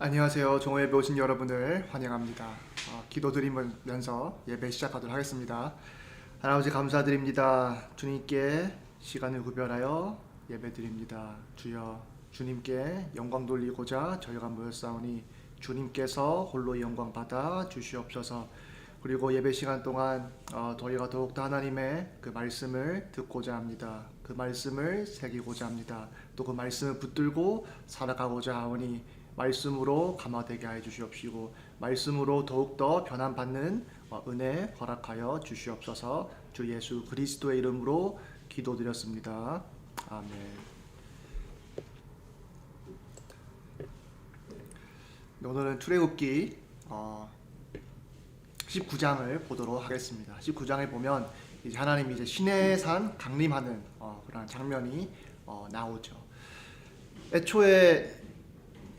안녕하세요. 종호예배 오신 여러분을 환영합니다. 어, 기도드리면서 예배 시작하도록 하겠습니다. 하나님 감사드립니다. 주님께 시간을 구별하여 예배드립니다. 주여 주님께 영광 돌리고자 저희가 모였사오니 주님께서 홀로 영광 받아 주시옵소서. 그리고 예배 시간 동안 어, 저희가 더욱더 하나님의 그 말씀을 듣고자 합니다. 그 말씀을 새기고자 합니다. 또 그 말씀을 붙들고 살아가고자 하오니 말씀으로 감화되게 하여 주시옵시고 말씀으로 더욱더 변함받는 어, 은혜 허락하여 주시옵소서 주 예수 그리스도의 이름으로 기도드렸습니다. 아멘. 오늘은 출애굽기 어, 19장을 보도록 하겠습니다. 19장을 보면 이제 하나님이 이제 시내산 강림하는 어, 그런 장면이 어, 나오죠. 애초에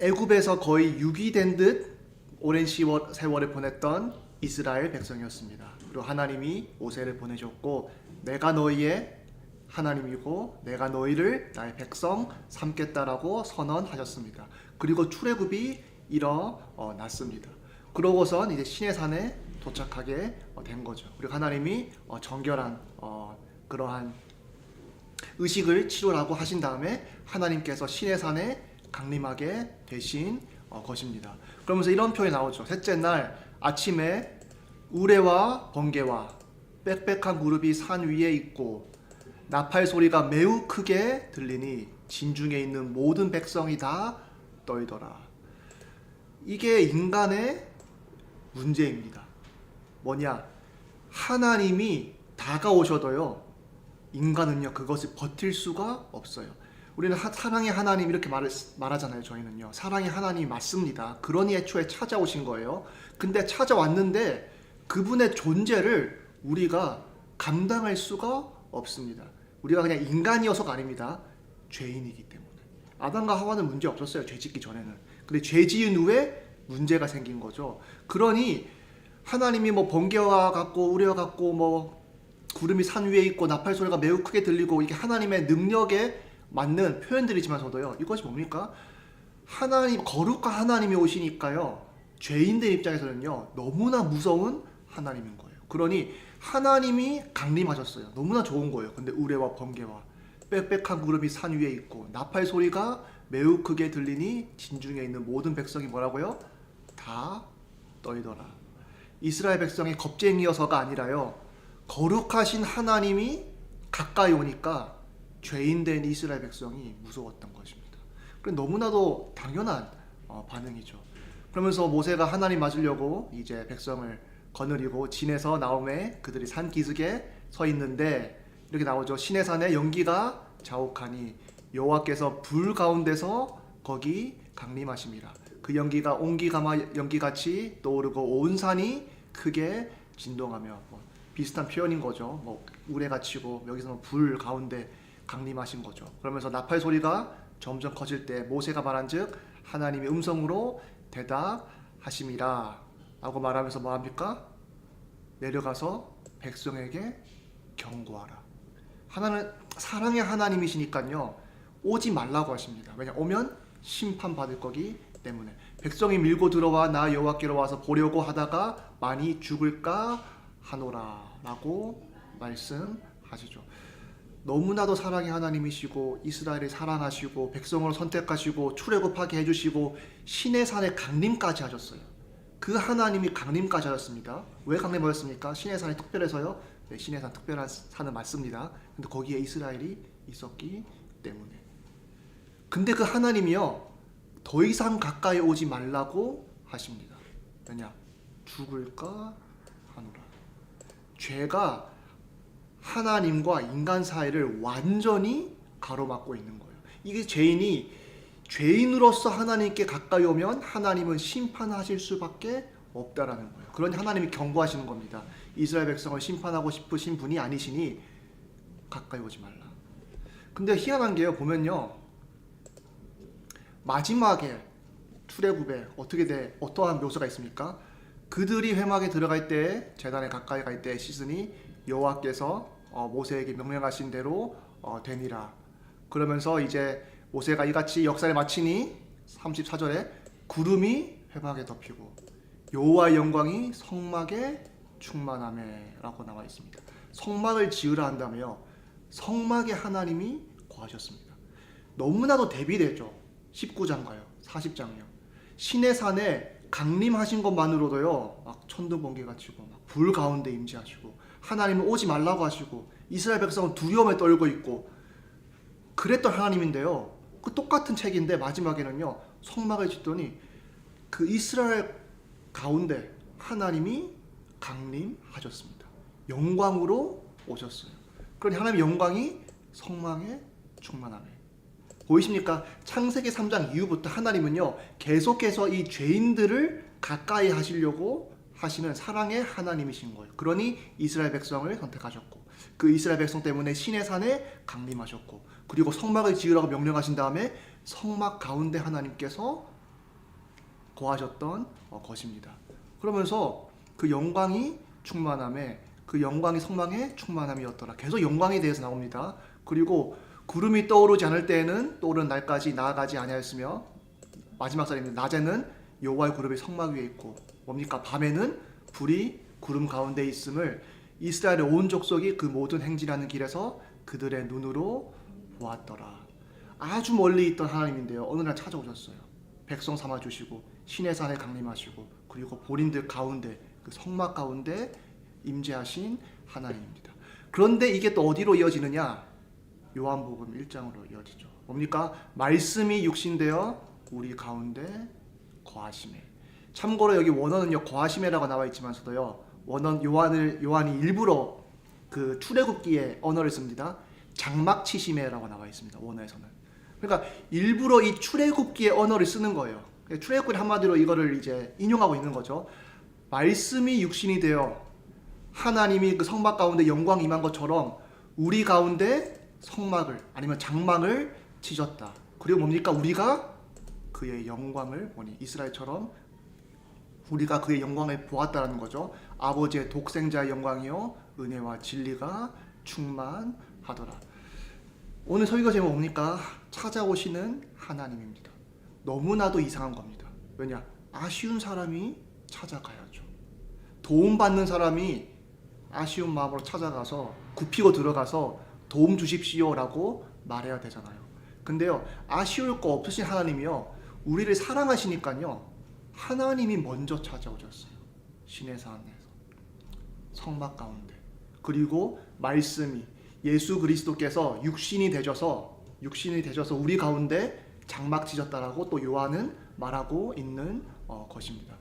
애굽에서 거의 유기된 듯 오랜 시월, 세월을 보냈던 이스라엘 백성이었습니다. 그리고 하나님이 모세를 보내셨고 내가 너희의 하나님이고 내가 너희를 나의 백성 삼겠다라고 선언하셨습니다. 그리고 출애굽이 일어났습니다. 그러고선 이제 시내산에 도착하게 어, 된 거죠. 그리고 하나님이 어, 정결한 어, 그러한 의식을 치료라고 하신 다음에 하나님께서 시내산에 강림하게 되신 어, 것입니다. 그러면서 이런 표현이 나오죠. 셋째 날 아침에 우레와 번개와 빽빽한 무릎이 산 위에 있고 나팔 소리가 매우 크게 들리니 진중에 있는 모든 백성이 다 떨더라. 이게 인간의 문제입니다. 뭐냐? 하나님이 다가오셔도요. 인간은요 그것을 버틸 수가 없어요. 우리는 하, 사랑의 하나님 이렇게 말, 말하잖아요. 저희는요 사랑의 하나님이 맞습니다. 그러니 애초에 찾아오신 거예요. 근데 찾아왔는데 그분의 존재를 우리가 감당할 수가 없습니다. 우리가 그냥 인간이어서가 아닙니다. 죄인이기 때문에 아담과 하와는 문제 없었어요. 죄 짓기 전에는. 근데 죄 지은 후에 문제가 생긴 거죠. 그러니 하나님이 뭐 번개와 같고 우레와 같고 뭐 구름이 산 위에 있고 나팔 소리가 매우 크게 들리고 이게 하나님의 능력에 맞는 표현들이지만서도요. 이것이 뭡니까? 하나님 거룩한 하나님이 오시니까요. 죄인들 입장에서는요. 너무나 무서운 하나님인 거예요. 그러니 하나님이 강림하셨어요. 너무나 좋은 거예요. 근데 우레와 번개와 빽빽한 구름이 산 위에 있고 나팔 소리가 매우 크게 들리니 진중에 있는 모든 백성이 뭐라고요? 다 떨더라. 이스라엘 백성이 겁쟁이여서가 아니라요. 거룩하신 하나님이 가까이 오니까 죄인된 이스라엘 백성이 무서웠던 것입니다. 그 너무나도 당연한 어, 반응이죠. 그러면서 모세가 하나님 맞으려고 이제 백성을 거느리고 진에서 나옴에 그들이 산 기슭에 서 있는데 이렇게 나오죠. 신의 산에 연기가 자욱하니 여호와께서 불 가운데서 거기 강림하심이라. 그 연기가 온기가마 연기같이 떠오르고 온 산이 크게 진동하며 뭐 비슷한 표현인 거죠. 뭐 우레같이고 여기서는 불 가운데 강림하신 거죠. 그러면서 나팔 소리가 점점 커질 때 모세가 말한즉 하나님의 음성으로 대답하심이라 라고 말하면서 뭐 합니까? 내려가서 백성에게 경고하라. 하나는 사랑의 하나님이시니까요. 오지 말라고 하십니다. 왜냐 오면 심판 받을 거기 때문에 백성이 밀고 들어와 나 여호와께로 와서 보려고 하다가 많이 죽을까 하노라라고 말씀하시죠. 너무나도 사랑의 하나님이시고 이스라엘을 사랑하시고 백성을 선택하시고 출애굽하게 해주시고 신의 산에 강림까지 하셨어요. 그 하나님이 강림까지 하셨습니다. 왜 강림하셨습니까? 신의 산이 특별해서요. 네, 신의 산 특별한 산은 맞습니다. 근데 거기에 이스라엘이 있었기 때문에. 근데 그 하나님이요 더 이상 가까이 오지 말라고 하십니다. 왜냐? 죽을까 하노라. 죄가 하나님과 인간 사이를 완전히 가로막고 있는 거예요. 이게 죄인이 죄인으로서 하나님께 가까이 오면 하나님은 심판하실 수밖에 없다라는 거예요. 그러니 하나님이 경고하시는 겁니다. 이스라엘 백성을 심판하고 싶으신 분이 아니시니 가까이 오지 말라. 근데 희한한 게요. 보면요. 마지막에 출애굽에 어떻게 돼 어떠한 묘사가 있습니까? 그들이 회막에 들어갈 때 재단에 가까이 갈 때 시즌이 여호와께서 어, 모세에게 명령하신 대로 어, 되니라. 그러면서 이제 모세가 이같이 역사를 마치니 34절에 구름이 회막에 덮이고 여호와의 영광이 성막에 충만함에라고 나와 있습니다. 성막을 지으라 한다며 성막에 하나님이 거하셨습니다. 너무나도 대비되죠. 19장가요. 40장이요. 신의 산에 강림하신 것만으로도요. 막 천둥 번개가 치고 막 불 가운데 임재하시고 하나님은 오지 말라고 하시고 이스라엘 백성은 두려움에 떨고 있고 그랬던 하나님인데요. 그 똑같은 책인데 마지막에는요. 성막을 짓더니 그 이스라엘 가운데 하나님이 강림하셨습니다. 영광으로 오셨어요. 그러니 하나님의 영광이 성막에 충만함에 보이십니까? 창세기 3장 이후부터 하나님은요 계속해서 이 죄인들을 가까이 하시려고 하시는 사랑의 하나님이신 거예요. 그러니 이스라엘 백성을 선택하셨고 그 이스라엘 백성 때문에 신의 산에 강림하셨고 그리고 성막을 지으라고 명령하신 다음에 성막 가운데 하나님께서 거하셨던 어, 것입니다. 그러면서 그 영광이 충만함에 그 영광이 성망의 충만함이었더라. 계속 영광에 대해서 나옵니다. 그리고 구름이 떠오르지 않을 때에는 떠오르는 날까지 나아가지 아니하였으며 마지막 살입니다. 낮에는 여호와의 구름이 성막 위에 있고 뭡니까? 밤에는 불이 구름 가운데 있음을 이스라엘의 온 족속이 그 모든 행진하는 길에서 그들의 눈으로 보았더라. 아주 멀리 있던 하나님인데요. 어느 날 찾아오셨어요. 백성 삼아 주시고 신의 산에 강림하시고 그리고 본인들 가운데 그 성막 가운데 임재하신 하나님입니다. 그런데 이게 또 어디로 이어지느냐? 요한복음 1장으로 이어지죠. 뭡니까? 말씀이 육신되어 우리 가운데 거하심에. 참고로 여기 원어는요 거하심에라고 나와 있지만서도요 원어 요한을 요한이 일부러 그 출애굽기의 언어를 씁니다. 장막치심에라고 나와 있습니다. 원어에서는. 그러니까 일부러 이 출애굽기의 언어를 쓰는 거예요. 출애굽기 한마디로 이거를 이제 인용하고 있는 거죠. 말씀이 육신이 되어 하나님이 그 성막 가운데 영광 임한 것처럼 우리 가운데 성막을 아니면 장막을 치셨다. 그리고 뭡니까? 우리가 그의 영광을 보니 이스라엘처럼 우리가 그의 영광을 보았다라는 거죠. 아버지의 독생자의 영광이요 은혜와 진리가 충만하더라. 오늘 설교 제목 뭡니까? 찾아오시는 하나님입니다. 너무나도 이상한 겁니다. 왜냐? 아쉬운 사람이 찾아가야죠. 도움받는 사람이 아쉬운 마음으로 찾아가서 굽히고 들어가서 도움 주십시오라고 말해야 되잖아요. 근데요, 아쉬울 거 없으신 하나님이요, 우리를 사랑하시니까요, 하나님이 먼저 찾아오셨어요. 신의 산에서. 성막 가운데. 그리고 말씀이 예수 그리스도께서 육신이 되셔서 육신이 되셔서 우리 가운데 장막 지셨다라고 또 요한은 말하고 있는 어, 것입니다.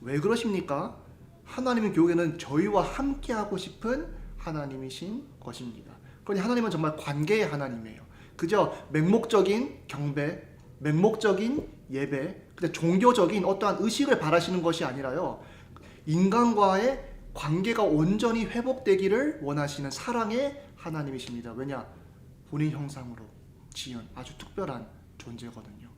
왜 그러십니까? 하나님의 교회는 저희와 함께 하고 싶은 하나님이신 것입니다. 그러니 하나님은 정말 관계의 하나님이에요. 그저 맹목적인 경배, 맹목적인 예배, 종교적인 어떠한 의식을 바라시는 것이 아니라요. 인간과의 관계가 온전히 회복되기를 원하시는 사랑의 하나님이십니다. 왜냐? 본인 형상으로 지은 아주 특별한 존재거든요.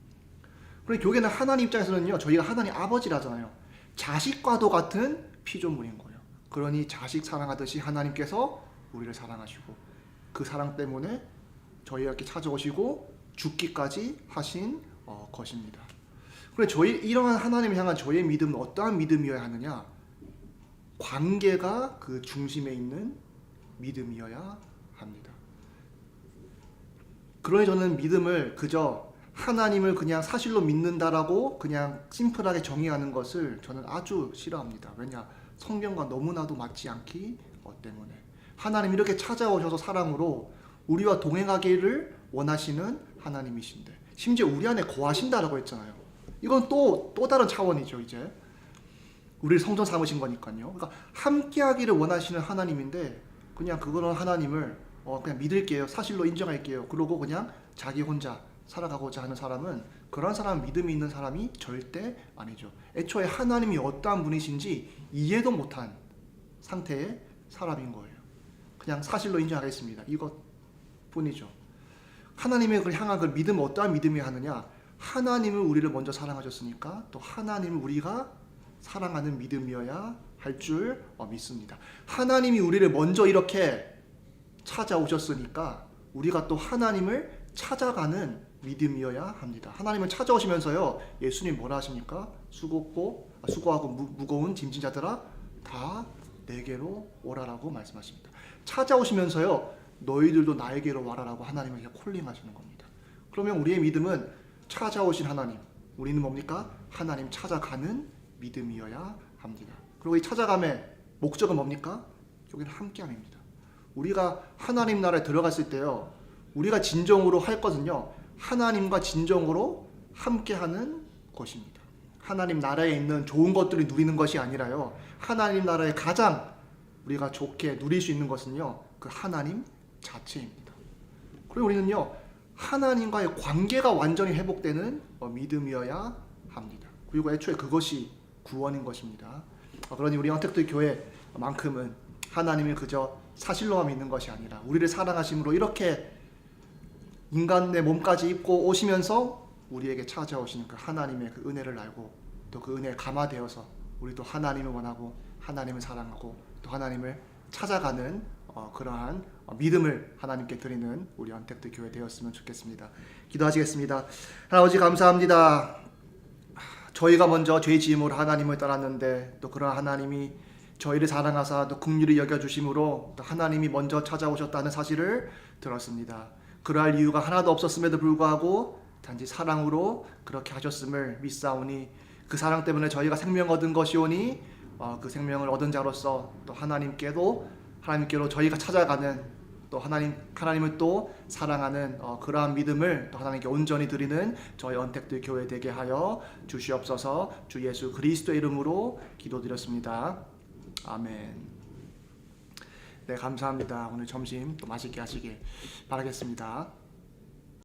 그러니 교회는 하나님 입장에서는요, 저희가 하나님 아버지라잖아요. 자식과도 같은 피조물인 거예요. 그러니 자식 사랑하듯이 하나님께서 우리를 사랑하시고 그 사랑 때문에 저희에게 찾아오시고 죽기까지 하신 어, 것입니다. 그래 저희 이러한 하나님을 향한 저의 믿음은 어떠한 믿음이어야 하느냐? 관계가 그 중심에 있는 믿음이어야 합니다. 그러니 저는 믿음을 그저 하나님을 그냥 사실로 믿는다라고 그냥 심플하게 정의하는 것을 저는 아주 싫어합니다. 왜냐? 성경과 너무나도 맞지 않기 어, 때문에 하나님 이렇게 찾아오셔서 사랑으로 우리와 동행하기를 원하시는 하나님이신데 심지어 우리 안에 거하신다라고 했잖아요. 이건 또 또 다른 차원이죠, 이제. 우리를 성전 삼으신 거니까요. 그러니까 함께 하기를 원하시는 하나님인데 그냥 그거는 하나님을 어, 그냥 믿을게요. 사실로 인정할게요. 그러고 그냥 자기 혼자 살아가고자 하는 사람은 그런 사람 믿음이 있는 사람이 절대 아니죠. 애초에 하나님이 어떠한 분이신지 이해도 못한 상태의 사람인 거예요. 그냥 사실로 인정하겠습니다. 이것 뿐이죠. 하나님의 그 향한 그 믿음 어떠한 믿음이 하느냐? 하나님을 우리를 먼저 사랑하셨으니까 또 하나님을 우리가 사랑하는 믿음이어야 할줄 어, 믿습니다. 하나님이 우리를 먼저 이렇게 찾아오셨으니까 우리가 또 하나님을 찾아가는 믿음이어야 합니다. 하나님은 찾아오시면서요. 예수님 뭐라 하십니까? 수고고 아, 수고하고 무, 무거운 짐진 자들아 다 내게로 오라라고 말씀하십니다. 찾아오시면서요. 너희들도 나에게로 와라라고 하나님은 이렇게 콜링하시는 겁니다. 그러면 우리의 믿음은 찾아오신 하나님, 우리는 뭡니까? 하나님 찾아가는 믿음이어야 합니다. 그리고 이 찾아감의 목적은 뭡니까? 여기는 함께함입니다. 우리가 하나님 나라에 들어갔을 때요, 우리가 진정으로 할 것은요, 하나님과 진정으로 함께하는 것입니다. 하나님 나라에 있는 좋은 것들을 누리는 것이 아니라요, 하나님 나라에 가장 우리가 좋게 누릴 수 있는 것은요, 그 하나님 자체입니다. 그리고 우리는요, 하나님과의 관계가 완전히 회복되는 어, 믿음이어야 합니다. 그리고 애초에 그것이 구원인 것입니다. 어, 그러니 우리 언택트 교회만큼은 하나님을 그저 사실로만 믿는 것이 아니라 우리를 사랑하심으로 이렇게 인간의 몸까지 입고 오시면서 우리에게 찾아오시는 그 하나님의 그 은혜를 알고 또 그 은혜에 감화되어서 우리도 하나님을 원하고 하나님을 사랑하고 또 하나님을 찾아가는 어, 그러한 어, 믿음을 하나님께 드리는 우리 언택트 교회 되었으면 좋겠습니다. 기도하시겠습니다. 하나님 감사합니다. 저희가 먼저 죄 지음으로 하나님을 따랐는데 또 그런 하나님이 저희를 사랑하사 또 긍휼히 여겨 주심으로 또 하나님이 먼저 찾아오셨다는 사실을 들었습니다. 그러할 이유가 하나도 없었음에도 불구하고 단지 사랑으로 그렇게 하셨음을 믿사오니 그 사랑 때문에 저희가 생명 얻은 것이오니 어, 그 생명을 얻은 자로서 또 하나님께도 하나님께로 저희가 찾아가는 또 하나님 하나님을 또 사랑하는 어, 그러한 믿음을 또 하나님께 온전히 드리는 저희 언택들 교회 되게 하여 주시옵소서 주 예수 그리스도의 이름으로 기도드렸습니다. 아멘. 네 감사합니다. 오늘 점심 또 맛있게 하시길 바라겠습니다.